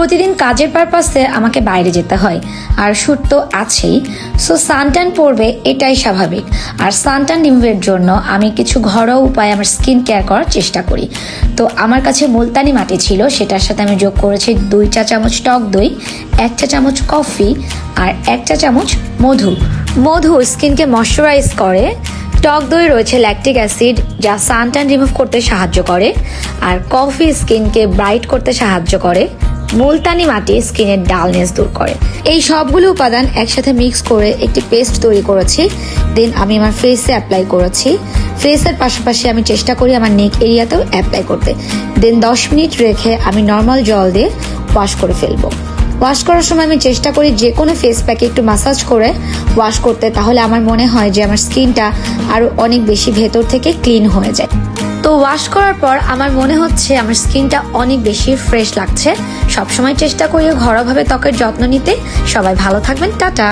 প্রতিদিন কাজের পারপাসে আমাকে বাইরে যেতে হয়। আর শ্যুট তো আছেই। সো সানটান পড়বে এটাই স্বাভাবিক। আর সানটান রিমুভের জন্য আমি কিছু ঘরোয়া উপায়ে আমার স্কিন কেয়ার করার চেষ্টা করি। তো আমার কাছে মুলতানি মাটি ছিল, সেটার সাথে আমি যোগ করেছি দুই চা চামচ টক দই, এক চা চামচ কফি আর এক চা চামচ মধু। মধু স্কিনকে ময়শ্চারাইজ করে। টক দই রয়েছে ল্যাকটিক অ্যাসিড যা সানট্যান রিমুভ করতে সাহায্য করে। আর কফি স্কিনকে ব্রাইট করতে সাহায্য করে। মুলতানি মাটি স্কিনের ডালনেস দূর করে। এই সবগুলো উপাদান একসাথে মিক্স করে একটি পেস্ট তৈরি করেছি। দেন আমি আমার ফেসে অ্যাপ্লাই করেছি। ফেসের পাশাপাশি আমি চেষ্টা করি আমার নেক এরিয়াতেও অ্যাপ্লাই করতে। দেন দশ মিনিট রেখে আমি নর্মাল জল দিয়ে ওয়াশ করে ফেলব। ওয়াশ করার সময় আমি চেষ্টা করি যে কোনো ফেস প্যাকে একটু মাসাজ করে ওয়াশ করতে, তাহলে আমার মনে হয় যে আমার স্কিনটা আরও অনেক বেশি ভেতর থেকে ক্লিন হয়ে যায়। তো ওয়াশ করার পর আমার মনে হচ্ছে আমার স্কিনটা অনেক বেশি ফ্রেশ লাগছে। সবসময় চেষ্টা করি ঘরোয়াভাবে ত্বকের যত্ন নিতে। সবাই ভালো থাকবেন। টাটা।